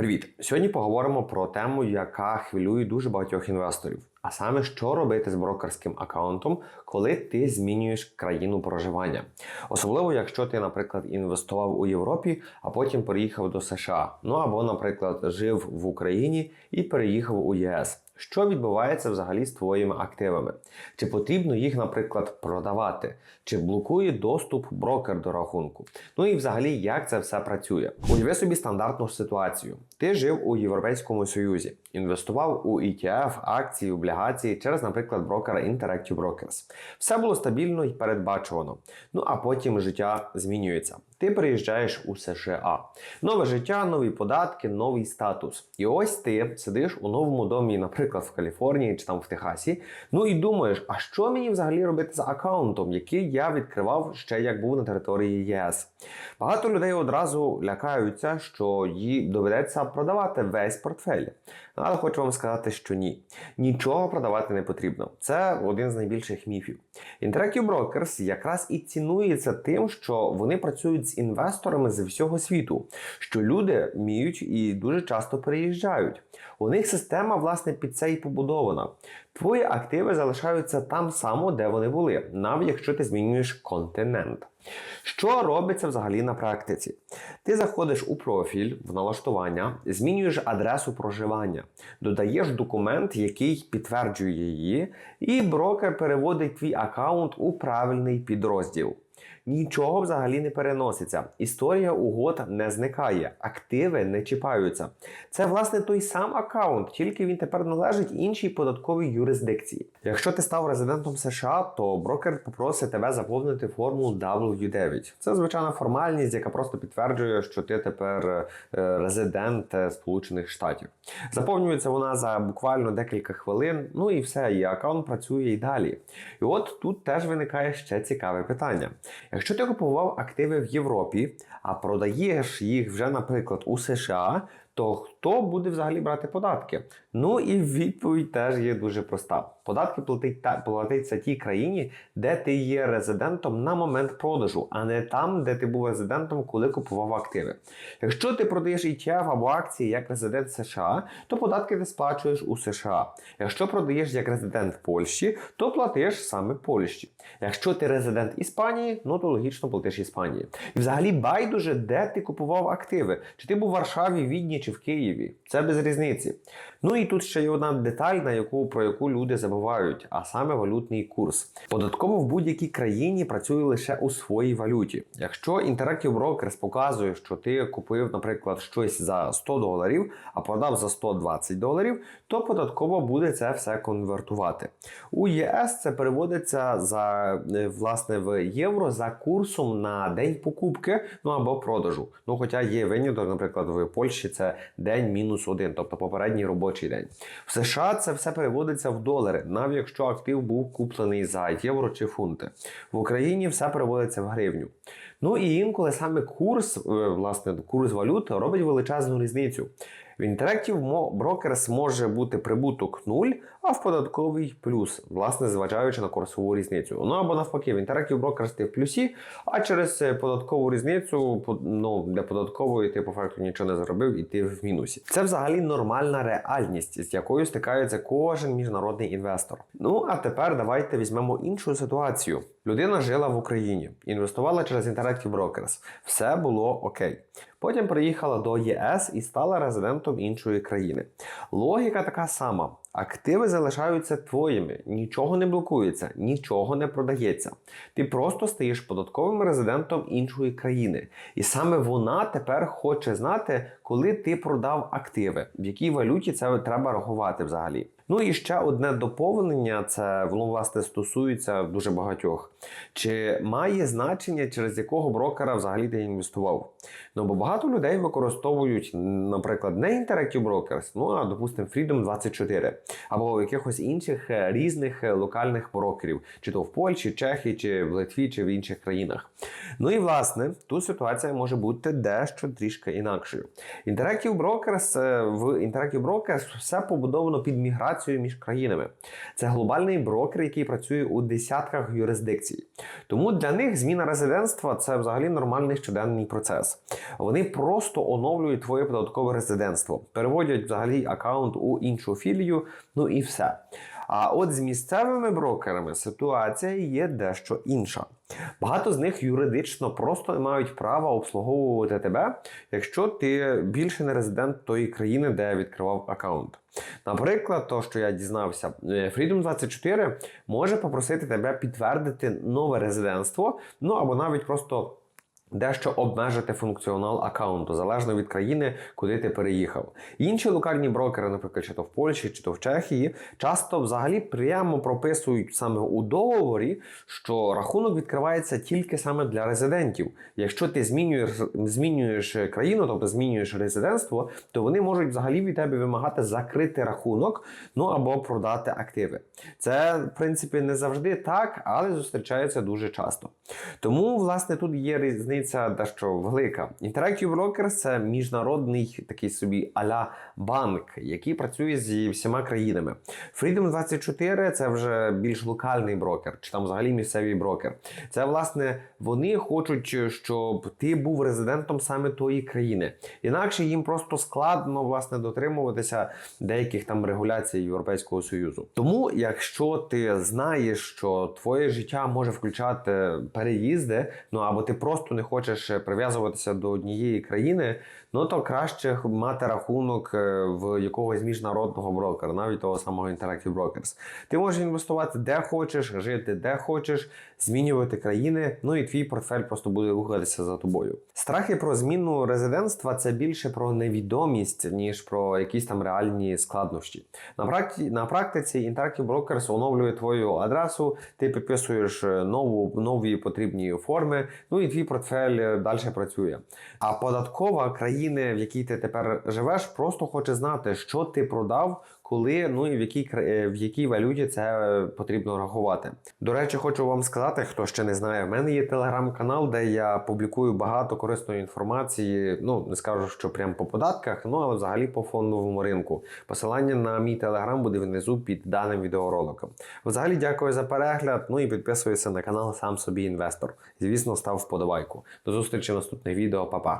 Привіт! Сьогодні поговоримо про тему, яка хвилює дуже багатьох інвесторів. А саме, що робити з брокерським аккаунтом, коли ти змінюєш країну проживання. Особливо, якщо ти, наприклад, інвестував у Європі, а потім переїхав до США. Ну або, наприклад, жив в Україні і переїхав у ЄС. Що відбувається взагалі з твоїми активами? Чи потрібно їх, наприклад, продавати? Чи блокує доступ брокер до рахунку? Ну і взагалі, як це все працює? Уяви собі стандартну ситуацію. Ти жив у Європейському Союзі, інвестував у ETF, акції, облігації через, наприклад, брокера Interactive Brokers. Все було стабільно і передбачувано. Ну а потім життя змінюється. Ти приїжджаєш у США. Нове життя, нові податки, новий статус. І ось ти сидиш у новому домі, наприклад, в Каліфорнії чи там в Техасі. Ну і думаєш, а що мені взагалі робити з аккаунтом, який я відкривав ще як був на території ЄС? Багато людей одразу лякаються, що їй доведеться продавати весь портфель. Але хочу вам сказати, що ні. Нічого продавати не потрібно. Це один з найбільших міфів. Interactive Brokers якраз і цінується тим, що вони працюють з інвесторами з всього світу, що люди вміють і дуже часто переїжджають. У них система, власне, під це і побудована. Твої активи залишаються там само, де вони були, навіть якщо ти змінюєш континент. Що робиться взагалі на практиці? Ти заходиш у профіль в налаштування, змінюєш адресу проживання, додаєш документ, який підтверджує її, і брокер переводить твій аккаунт у правильний підрозділ. Нічого взагалі не переноситься. Історія угод не зникає, активи не чіпаються. Це власне той сам аккаунт, тільки він тепер належить іншій податковій юрисдикції. Якщо ти став резидентом США, то брокер попросить тебе заповнити формулу W9. Це звичайна формальність, яка просто підтверджує, що ти тепер е, резидент е, Сполучених Штатів. Заповнюється вона за буквально декілька хвилин, ну і все, і аккаунт працює і далі. І от тут теж виникає ще цікаве питання. Якщо ти купував активи в Європі, а продаєш їх вже, наприклад, у США, то хто буде взагалі брати податки? Ну і відповідь теж є дуже проста. Податки платить та платиться тій країні, де ти є резидентом на момент продажу, а не там, де ти був резидентом, коли купував активи. Якщо ти продаєш ETF або акції як резидент США, то податки ти сплачуєш у США. Якщо продаєш як резидент Польщі, то платиш саме Польщі. Якщо ти резидент Іспанії, ну то логічно платиш Іспанії. І взагалі байдуже, де ти купував активи, чи ти був в Варшаві, Відні чи в Києві. Це без різниці. Ну і тут ще є одна деталь, на яку про яку люди забувають, а саме валютний курс. Податково в будь-якій країні працює лише у своїй валюті. Якщо Interactive Brokers показує, що ти купив, наприклад, щось за 100 доларів, а продав за 120 доларів, то податково буде це все конвертувати. У ЄС це переводиться за е, власне в євро за курсом на день покупки, ну або продажу. Ну хоча є виняток, наприклад, в Польщі це день мінус один, тобто попередній робочий день. В США це все переводиться в долари, навіть якщо актив був куплений за євро чи фунти. В Україні все переводиться в гривню. Ну і інколи саме курс, е, власне, курс валют робить величезну різницю. В Interactive Brokers може бути прибуток 0, а в податковий плюс, власне, зважаючи на курсову різницю. Ну або навпаки, в Interactive Brokers ти в плюсі, а через е, податкову різницю ну, для податкової ти по факту нічого не заробив і ти в мінусі. Це взагалі нормальна реальність, з якою стикається кожен міжнародний інвестор. Ну а тепер давайте візьмемо іншу ситуацію. Людина жила в Україні, інвестувала через Interactive Brokers. Все було окей. Потім приїхала до ЄС і стала резидентом іншої країни. Логіка така сама. Активи залишаються твоїми, нічого не блокується, нічого не продається. Ти просто стаєш податковим резидентом іншої країни. І саме вона тепер хоче знати, коли ти продав активи, в якій валюті це треба рахувати взагалі. Ну і ще одне доповнення, це воно власне стосується дуже багатьох. Чи має значення, через якого брокера взагалі ти інвестував? Ну бо багато людей використовують, наприклад, не Interactive Brokers, ну а допустимо Freedom 24 або якихось інших е, різних е, локальних брокерів, чи то в Польщі, Чехії, чи в Литві, чи в інших країнах. Ну і власне тут ситуація може бути дещо трішки інакшою. Interactive Brokers е, в Interactive Brokers все побудовано під міграцію між країнами. Це глобальний брокер, який працює у десятках юрисдикцій. Тому для них зміна резидентства це взагалі нормальний щоденний процес. Вони просто оновлюють твоє податкове резидентство, переводять взагалі аккаунт у іншу філію, ну і все. А от з місцевими брокерами ситуація є дещо інша. Багато з них юридично просто мають права обслуговувати тебе, якщо ти більше не резидент тої країни, де відкривав аккаунт. Наприклад, то, що я дізнався, е, Freedom24 може попросити тебе підтвердити нове резидентство, ну або навіть просто. Дещо обмежити функціонал аккаунту залежно від країни, куди ти переїхав. Інші локальні брокери, наприклад, чи то в Польщі, чи то в Чехії, часто взагалі прямо прописують саме у договорі, що рахунок відкривається тільки саме для резидентів. Якщо ти змінюєш змінюєш країну, тобто змінюєш резидентство, то вони можуть взагалі від тебе вимагати закрити рахунок, ну або продати активи. Це в принципі не завжди так, але зустрічається дуже часто. Тому, власне, тут є різниця дещо велика. Interactive Brokers – це міжнародний такий собі аля банк, який працює зі всіма країнами. Freedom 24 це вже більш локальний брокер, чи там взагалі місцевий брокер. Це власне вони хочуть, щоб ти був резидентом саме тої країни. Інакше їм просто складно власне дотримуватися деяких там регуляцій Європейського союзу. Тому, якщо ти знаєш, що твоє життя може включати переїзди, ну або ти просто не хочеш прив'язуватися до однієї країни, ну то краще мати рахунок е, в якогось міжнародного брокера, навіть того самого Interactive Brokers. Ти можеш інвестувати де хочеш, жити де хочеш, змінювати країни. Ну і твій портфель просто буде рухатися за тобою. Страхи про зміну резидентства це більше про невідомість, ніж про якісь там реальні складнощі. На практі на практиці Interactive Brokers оновлює твою адресу, ти підписуєш нову нові потрібні форми. Ну і твій портфель далі працює. А податкова країни, в якій ти тепер живеш, просто хоче знати, що ти продав, коли, ну і в якій в якій валюті це потрібно рахувати. До речі, хочу вам сказати, хто ще не знає, в мене є телеграм-канал, де я публікую багато корисної інформації. Ну не скажу, що прямо по податках, ну але взагалі по фондовому ринку. Посилання на мій телеграм буде внизу під даним відеороликом. Взагалі, дякую за перегляд. Ну і підписуйся на канал сам собі інвестор. Звісно, став вподобайку. До зустрічі в наступних відео, Па-па!